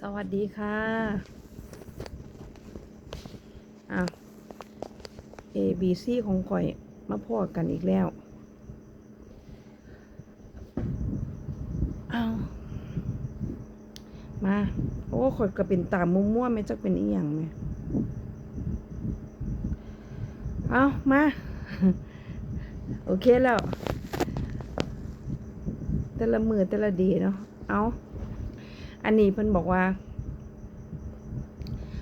สวัสดีค่ะอะ A B C ของข่อยมาพอกันอีกแล้วเอามา โอ้ข่อยก็เป็นตามมั่วๆไม่จักเป็นอีหยังไหมเอามา โอเคแล้ว แต่ละมือแต่ละดีเนาะ เอา อันนี้เพิ่นบอกว่า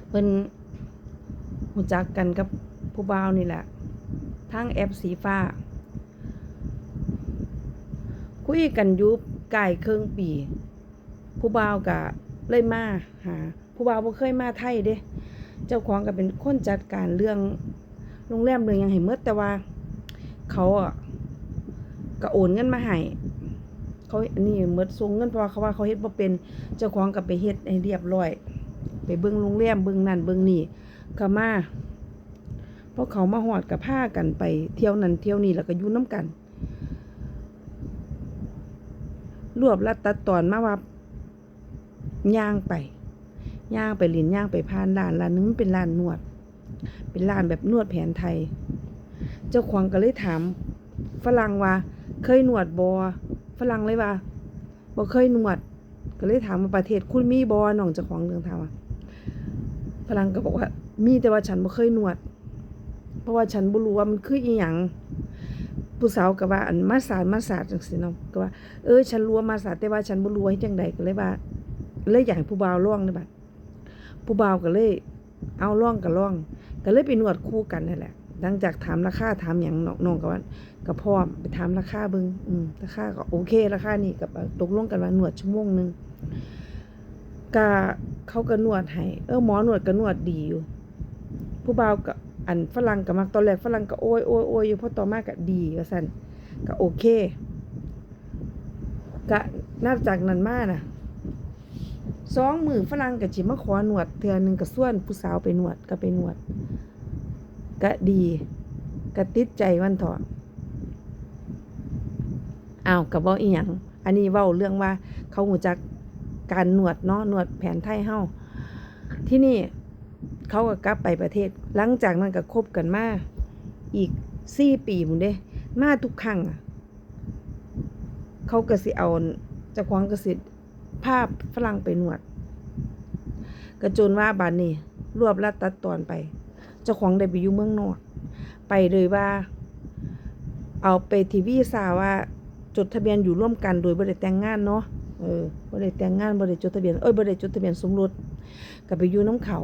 เพิ่นหูจักกันกับผู้บ่าวนี่แหละทางแอปสีฟ้า คุยกันยุบไก่เครื่องปี ผู้บ่าวกะเลยมาหาผู้บ่าวบ่เคยมาไทยเด้ เจ้าของก็เป็นคนจัดการเรื่องโรงแรมเรื่องยังให้หมดแต่ว่า เขาอะก็โอนเงินมาให้ เขาอันนี้หมดส่งเงินเพราะว่าเขาว่าเขาเฮ็ดบ่เป็นเจ้าของก็ไปเฮ็ดให้เรียบร้อย ไปเบิ่งโรงแรมเบิ่งนั่นเบิ่งนี่ก็มาเพราะเขามาฮอดก็พากันไปเที่ยวนั่นเที่ยวนี่แล้วก็อยู่นํกัน รวบรัดตัดตอนมาว่าย่างไปย่างไปลินย่างไปพานร้านร้านนึงเป็นร้านนวด เป็นร้านแบบนวดแผนไทย เจ้าของก็เลยถามฝรั่งว่า เคยนวดบอ ฝรั่งเลยว่าบ่เคยนวด ก็เลยถามว่าประเทศคุณมีบอน้องจ้าของเรื่องถามว่าฝรั่งก็บอกว่า มีแต่ว่าฉันบ่เคยนวด เพราะว่าฉันบ่รู้ว่ามันคืออีหยังผู้สาวก็ว่าอันมาสาดมาสาดจังซี่เนาะก็ว่าเออฉันรู้ว่ามาสาดแต่ว่าฉันบ่รู้ว่าจังใดก็เลยว่าเลยอยากให้ผู้บ่าวลองนี่บัดผู้บ่าวก็เลย เอาลองก็ลอง ก็เลยไปนวดคู่กันนั่นแหละ หลังจากถามราคาถามหยังนองน้องก็ว่าก็พร้อมไปถามราคาเบิงอืมราคาก็โอเคราคานี่ก็ตกลงกันว่านวดชั่วโมงหนึ่งก็เขาก็นวดให้เออหมอนวดก็นวดดีอยู่ ผู้บ่าวก็อันฝรั่งก็มักตอนแรกฝรั่งก็โอ้ยโอ้ยโอ้ยอยู่พอต่อมาก็ดีว่าซั่นก็โอเคก็นับจากนั้นมาน่ะสองมือฝรั่งก็สิมาขอนวดเทื่อหนึงก็ส่วนผู้สาวไปนวดก็ไปนวด ก็ดีก็ติดใจวันเถอะอ้าวกับว่าอีหยังอันนี้เว้าเรื่องว่าเขาหูจักการนวดเนาะนวดแผนไทยเฮาที่นี่เขาก็กลับไปประเทศ หลังจากนั้นก็คบกันมาอีกสี่ปีหมุนเด้ มาทุกครั้งเขาก็สิเอาจ้าของก็สิภาพฝรั่งไปนวดก็จนว่าบานนี้รวบรัดตัดตอนไป จ้าของได้ไปอยู่เมืองนอกไปเลยว่า เอาไปทีวีซาว่าจดทะเบียนอยู่ร่วมกันโดยบ่ได้แต่งงานเนาะเออบ่ได้แต่งงานบ่ได้จดทะเบียนเอ้ยบ่ได้จดทะเบียนสมรสก็ไปอยู่น้ำเขา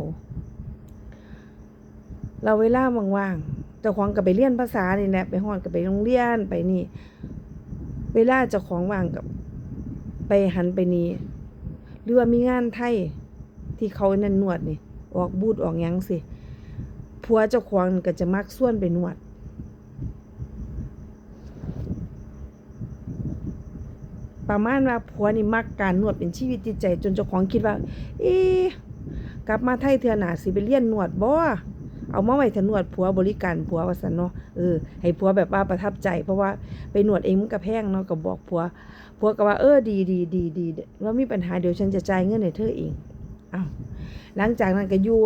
เราเวลาว่างๆเจ้าของก็ไปเรียนภาษานี่แหละไปฮอดก็ไปโรงเรียนไปนี่ เวลาเจ้าของว่างกับไปหันไปนี่หรือว่ามีงานไทยที่เขานั่นนวดนี่ออกบูดออกยังสิ ผัวเจ้าของก็จะมักส่วนไปนวด ประมาณว่าผัวนี่มักการนวดเป็นชีวิตจิตใจจนเจ้าของคิดว่า เอ๊กลับมาไทยเทื่อหนาสิไปเรียนนวดบ่เอามาไว้ถนวดผัวบริการผัวว่าซั่นเนาะเออให้ผัวแบบว่าประทับใจ เพราะว่าไปนวดเองมันก็แพงเนาะก็บอกผัวผัวก็ว่าเออดีดีดีดีว่ามีปัญหาเดี๋ยวฉันจะจ่ายเงินให้เธอเองอ้าวหลังจากนั้นก็อยู่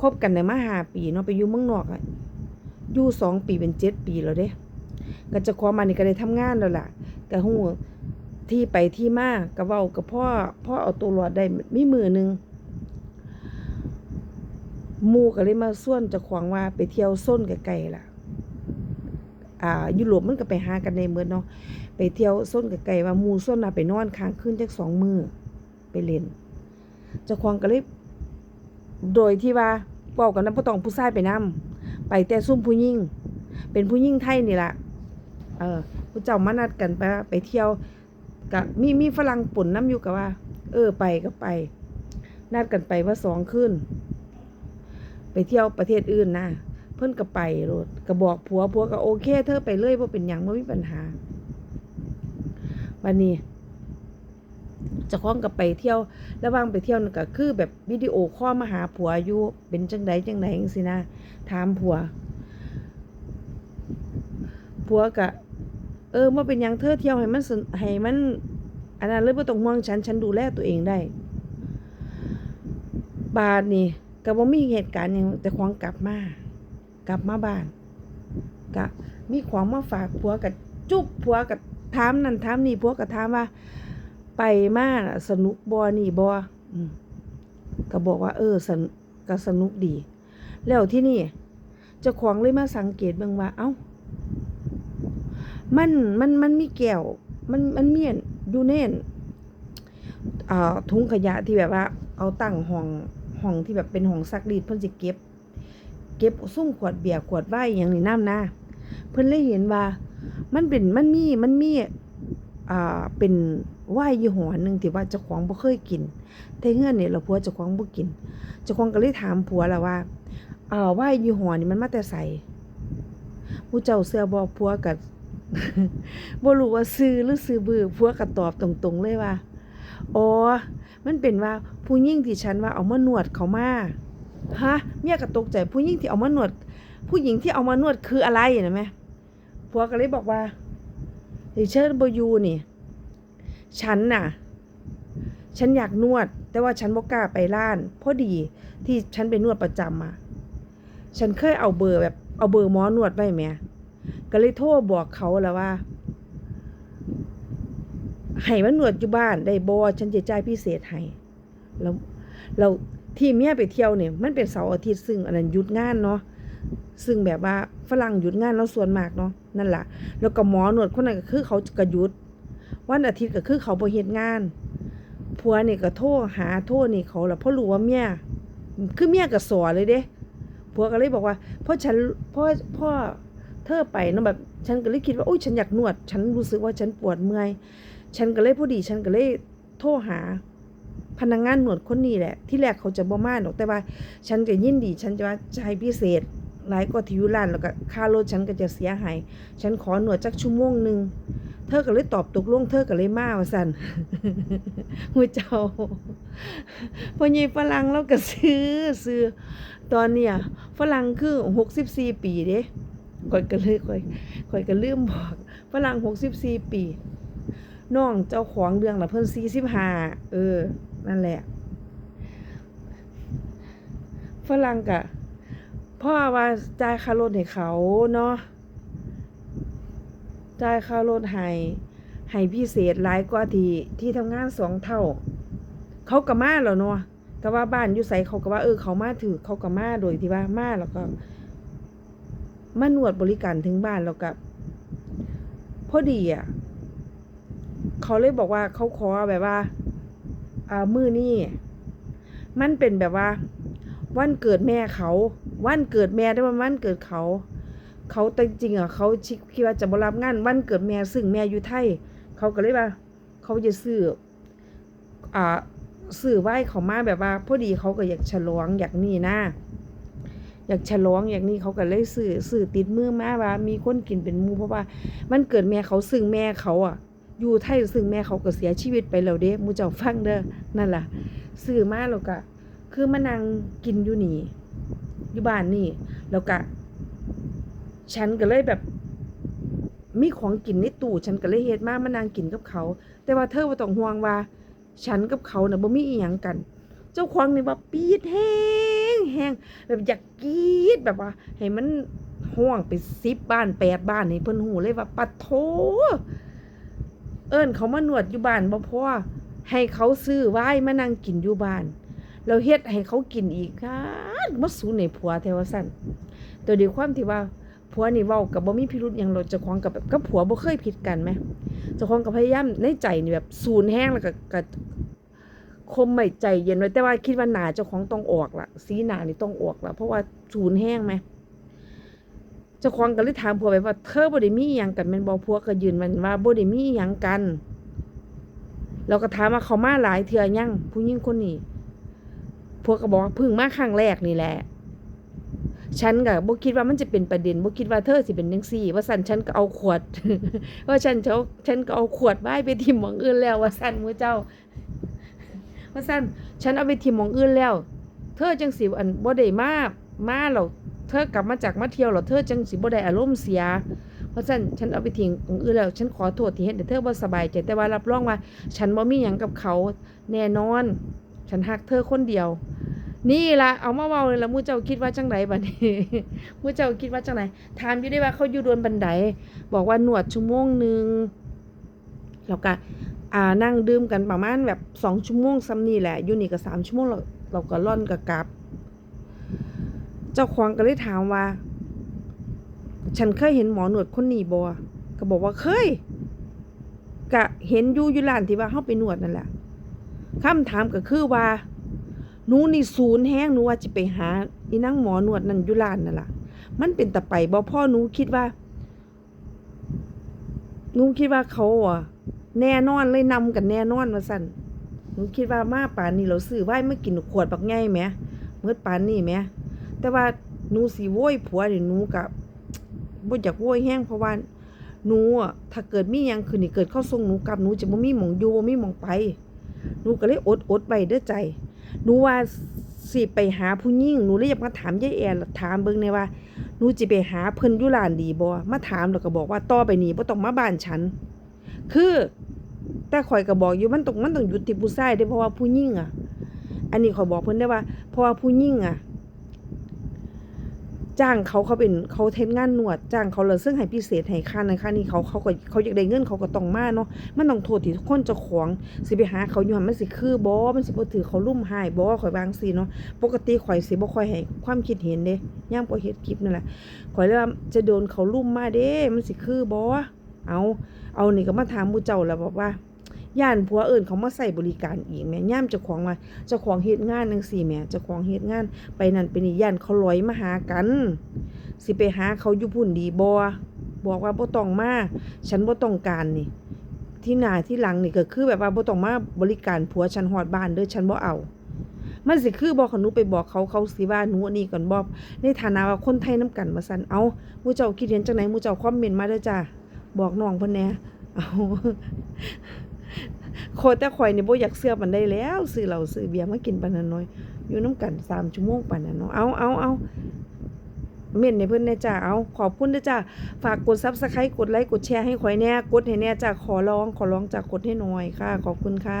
คบกันได้มาหาปีเนาะไปอยู่เมืองนอกอะอยู่สองปีเป็นเจ็ดปีแล้วเด้ก็จะขอมานี่ก็ได้ทำงานแล้วล่ะก็ฮู้ที่ไปที่มาก็เว้ากับพ่อพ่อเอาตัวรอดได้ไมีมือหนึงมูก็เลยมาส่วนจ้าของว่าไปเที่ยวส้นไกลๆล่ะ อ่ายุโรปมันก็ไปหากันในเมืองเนาะไปเที่ยวส้นไกลๆว่ามู่ส้นน่ะไปนอนค้างคืนจักสองมือไปเล่นจ้าของก็เลยโดยที่ว่า เว้ากันนำบ่ต้องผู้ชายไปนํไปแต่ซุ่มผู้หญิงเป็นผู้หญิงไทยนี่ล่ะเออผู้เจ้ามานัดกันไปไปเที่ยวกับมีมีฝรั่งป่นน้ำอยู่กับว่า เออไปก็ไป นัดกันไปว่าสองคืนไปเที่ยวประเทศอื่นนะเพิ่นก็ไปโลดก็บอกผัวผัวก็โอเค เธอไปเลยบ่เป็นหยังบ่มีปัญหาวันนี้ จะคล้องกับไปเที่ยว ระว่างไปเที่ยวก็คือแบบวิดีโอคอลมาหาผัวอยู่เป็นจังใดจังใดจังซี่นะ ถามผัว ผัวกะ เออว่าเป็นยังเธอเที่ยวให้มันให้มันอันนั้นเลยบ่ต้องห่วงฉัน ฉันดูแลตัวเองได้ บาดนี่ก็บ่มีเหตุการณ์หยังแต่ของกลับมากลับมาบ้านก็มีของมาฝากผัวกับจุ๊บผัวกับถามนั่นถามนี่ผัวก็ถามว่า ไปมาสนุกบ่นี่บอก็บอกว่า เออสนก็สนุกดี แล้วที่นี่เจ้าของเลยมาสังเกตเบิ่งว่า เอ้า มันมันมันมีแก้ว มันมันเมีอันอยู่ในอันอ่าถุงขยะที่แบบว่า เอาตั้งห้องห้องที่แบบเป็นห้องซักรีดเพิ่นสิเก็บ เก็บซุ่มขวดเบียร์ขวดไวน์อย่างนี้น้ำนะเพิ่นเลยเห็นว่า มันเป็นมันมีมันมี อ่าเป็นไวน์ยี่ห้อหนึ่งที่ว่าเจ้าของบ่เคยกิน แต่เฮือนนี่ยเราผัวเจ้าของบ่กินเจ้าของก็เลยถามผัวแล้วว่าเอ่อไวน์ยี่ห้อนี่มันมาแต่ไสผู้เจ้าเสื้อบ่ผัวก็บ่รู้ว่าซื้อหรือซื้อบื้อผัวก็ตอบตรงๆเลยว่าอ๋อมันเป็นว่าผู้หญิงที่ฉันว่าเอามานวดเขามาฮะเมียก็ตกใจผู้หญิงที่เอามานวด ผู้หญิงที่เอามานวดคืออะไรนะแม่ผัวก็เลยบอกว่า ดิเชิญบอยูนี่ฉันน่ะ ฉันอยากนวด แต่ว่าฉันบ่กล้าไปร้านพอดีที่ฉันไปนวดประจำมาฉันเคยเอาเบอร์แบบเอาเบอร์หมอนวดไว้แหม่ก็เลยโทรบอกเขาแล้วว่าให้มันนวดอยู่บ้านได้บ่ฉันจะจ่ายพิเศษให้แล้วเราที่เมียไปเที่ยวเนี่ยมันเป็นเสาร์อาทิตย์ซึ่งอันนั้นหยุดงานเนาะซึ่งแบบว่า ฝรั่งหยุดงานเนาส่วนมากเนาะนั่นแหละแล้วก็หมอหนวดคนนั้นก็คือเขาก็หยุด วันอาทิตย์ก็คือเขาบ่เฮ็ดงานผัวนี่ก็โทรหาโทรนี่เขาแล้วเพราะรู้ว่าเมียคือเมียก็สอเลยเด้ผัวก็เลยบอกว่าเพราะฉันเพราะพ่อเธอไปเนาะแบบฉันก็เลยคิดว่าโอ้ยฉันอยากนวด ฉันรู้สึกว่าฉันปวดเมื่อยฉันก็เลยพอดีฉันก็เลยโทรหาพนักงานหนวดคนนี้แหละ ที่แรกเขาจะบ่มาดอกแต่ว่า ฉันก็ยินดี ฉันจะว่าจะให้พิเศษ หลายกว่าที่อยู่ร้านแล้วก็ค่ารถฉันก็จะเสียหายฉันขอหนวดจักชั่วโมงหนึ่งเธอก็เลยตอบตกลงเธอก็เลยมาว่าซั่นหัวเจ้าพอใหญ่ฝรั่งเราก็ซื้อซื้อตอนเนี้ยฝรั่งคือ64ปีเด้ข่อยก็เลยข่อยข่อยก็ลืมบอกฝรั่ง64ปีน้องเจ้าของเรื่องน่ะเพิ่นสี่สิบห้าเออ นั่นแหละฝรั่งกะ พ่อว่าจ่ายค่ารถให้เขาเนาะจ่ายค่ารถให้ให้พิเศษหลายกว่าที่ที่ทำงานสองเท่า เขาก็มาแล้วเนาะก็ว่าบ้านอยู่ไสเขาก็ว่าเออเขามาถือเขาก็มาโดยที่ว่ามาแล้วก็มานวดบริการถึงบ้านแล้วก็พอดีอะเขาเลยบอกว่าเขาขอแบบว่าอ่ามือนี่มันเป็นแบบว่า วันเกิดแม่เขา วันเกิดแม่ได้ว่าวันเกิดเขา เขาแต่จริงอะเขาคิดว่าจะบรับงานวันเกิดแม่ซึ่งแม่อยู่ไทยเขาก็เลยว่า เขาจะซื้ออ่าซื้อไหว้เขามาแบบว่าพอดีเขาก็อยากฉลองอยากนี่นะอยากฉลองอย่างนี้เขาก็เลยซื้อซื้อติดมือมาว่า มีคนกินเป็นมูเพราะว่า มันเกิดแม่เขาซึ่งแม่เขาอะ อยู่ไทยซึ่งแม่เขาก็เสียชีวิตไปแล้วเด้มูเจ้าฟังเด้อนั่นล่ะซื้อมาแล้วก็คือมานั่งกินอยู่นี่ อยู่บ้านนี่แล้วก็ฉันก็เลยแบบ มีของกินในตู้ฉันก็เลยเฮ็ดมากมานั่งกินกับเขา แต่ว่าเธอบ่ต้องห่วงว่า ฉันกับเขาน่ะบ่มีอีหยังกัน เจ้าของนี่ว่าปีดแห้งแห้งแบบอยากกรีดแบบว่า ให้มันห้องไป10บ้าน8บ้านให้เพิ่นฮู้เลยว่าปัดโทเอิ้นเขามานวดอยู่บ้านบ่พอให้เขาซื้อไว้มานั่งกินอยู่บ้าน แล้วเฮ็ดให้เขากินอีกกันบ่สูในผัวแท้ว่าซั่นตัวเดียวความที่ว่าผัวนี่เว้ากับบ่มีพิรุธหยังเราเจ้าของกับแบบกับผัวบ่เคยผิดกันไหมเจ้าของก็พยายามในใจนี่แบบสูญแห้งแล้วก็กคมไม่ใจเย็นไว้แต่ว่าคิดว่าหนาเจ้าของต้องออกละสีหนานี่ต้องออกละเพราะว่าสูญแห้งไหมเจ้าของก็เลยถามผัวไปว่าเธอบ่ได้มีอิหยังกันแม่นบ่ผัวก็ยืนมันว่าบ่ได้มีอิหยังกันเราก็ถามว่าเขามาหลายเทื่อยังผู้หญิงคนนี้ ผัวก็บอกพิ่งมาครั้งแรกนี่แหละ ฉันก็บ่คิดว่ามันจะเป็นประเด็นบ่คิดว่าเธอสิเป็นจังซี่ ว่าซั่นฉันก็เอาขวดว่าฉันเจ้าฉันก็เอาขวดไว้ไปทิ่มหม้องอื่นแล้วว่าซั่นมือเจ้า ว่าซั่นฉันเอาไปทิ่มหม้องอื่นแล้ว เธอจังสิอันบ่ได้มามาแล้วเธอกลับมาจากมาเที่ยวแล้วเธอจังสิบ่ได้อารมณ์เสียเพราะฉันฉันเอาไปทิ้งองอื่นแล้ว ฉันขอโทษที่เฮ็ดให้เธอบ่สบายใจแต่ว่ารับรองว่า ฉันบ่มีหยังกับเขาแน่นอน ฉันฮักเธอคนเดียว นี่ละเอามาเว้าเลยละมูเจ้าคิดว่าจังไดบัดนี้มูเจ้าคิดว่าจังไดถามอยู่ได้ว่าเขาอยู่โดนบันไดบอกว่าหนวดชั่วโมงหนึ่งแล้วก็อ่านั่งดื่มกันประมาณแบบ2ชั่วโมงซ้ำนี่แหละอยู่นี่ก็3ชั่วโมงแล้วเราก็ล่อนก็กลับ เจ้าของก็เลยถามว่า ฉันเคยเห็นหมอหนวดคนนี้บ่ก็บอกว่าเคยก็เห็นอยู่อยู่ร้านที่ว่าเฮาไปนวดนั่นแหละคำถามก็คือว่า หนูนี่ศูนย์แห้งหนูว่าจะไปหาอีนางหมอหนวดนั่นยู่ร้านนั่นล่ะ มันเป็นตะไปบ่พ่อหนูคิดว่าหนูคิดว่าเขาอะแน่นอนเลยนำกันแน่นอนว่าซั่นหนูคิดว่ามาป่านนี้เราซื้อไว้มากินขวดบักใหญ่แหมเมื่อป่านนี้แหมแต่ว่าหนูสิโวยผัวนี่หนูก็บ่อยากโวยแห้งเพราะว่าหนูอะถ้าเกิดมียังขึ้นนี่เกิดเข้าส่งหนูกลับหนูจะบ่มีหม่องอยู่บ่มีหม่องไปหนูก็เลยอดอดๆไปเด้อใจ หนูว่าสิไปหาผู้หญิงหนูเลยอยากมาถามยายแอนถามเบิ่งใน่ว่าหนูจะไปหาเพิ่นอยู่ร้านดีบ่มาถามแล้วก็บอกว่าต่อไปนี้บ่ต้องมาบ้านฉัน คือ แต่ข่อยก็บอกอยู่มันต้องมันต้องหยุดที่ผู้ชายได้เพราะว่าผู้หญิงอะ อันนี้ข่อยบอกเพิ่นได้ว่าเพราะว่าผู้หญิงอะ จ้างเขาเขาเป็นเขาเทนงานนวดจ้างเขาเลยซึ่งให้พิเศษให้ค่านั้นค่านี้เขาเขาก็เขาอยากได้เงินเขาก็ต้องมาเนาะมันต้องโทษที่ทุกคนจ้าของสิไปหาเขาอยู่หันมันสิคือบ่มันสิบ่ถือเขาลุ่มหายบ่ข่อยบางซี่เนาะปกติข่อยสิบ่ค่อยให้ความคิดเห็นเด้ย่ามบ่เฮ็ดคลิปนั่นแหละข่อยเลยว่าจะโดนเขาลุ่มมาเด้มันสิคือบ่เอาเอานี่ก็มาถามมูเจ้าแล้วบอกว่า ย่านผัวเอิ้นเขามาใส่บริการอีกแม่ย่ามจ้าของว่าจ้าของเฮ็ดงานจังซี่แม่จ้าของเฮ็ดงาน ไปนั่นไปนี่ย่านเขาลอยมาหากัน สิไปหาเขาอยู่พุ่นดีบ่บอกว่าบ่ต้องมาฉันบ่ต้องการนี่ที่หน้าที่หลังนี่ก็คือแบบว่าบ่ต้องมาบริการผัวฉันฮอดบ้านเด้อฉันบ่เอามันสิคือบ่คันหนูไปบอกเขาเขาสิว่าหนูอันนี้ก่อนบ่ในฐานะว่าคนไทยนํกันว่าซั่นเอามูเจ้าคิดเห็นจังไดหมู่เจ้าคอมเมนต์มาเด้อจ้าบอกน้องเพิ่นแหน่เอา โคตรแต่ข่อยนี่บ่อยากเสื้อปันได้แล้วซื้อเหล้าซื้อเบียร์มากินปันนันน้อยอยู่น้ำกัน3ชั่วโมงปันนั้นเนาะเอาเอาเอาเม่นในเพื่อนแน่จ้าเอาขอบคุณนะจ้าฝากกดซับสไครต์กดไลค์กดแชร์ให้ข่อยแน่กดให้แน่จ้าขอร้องขอร้องจ้ากดให้หน่อยค่ะ ขอบคุณค่ะ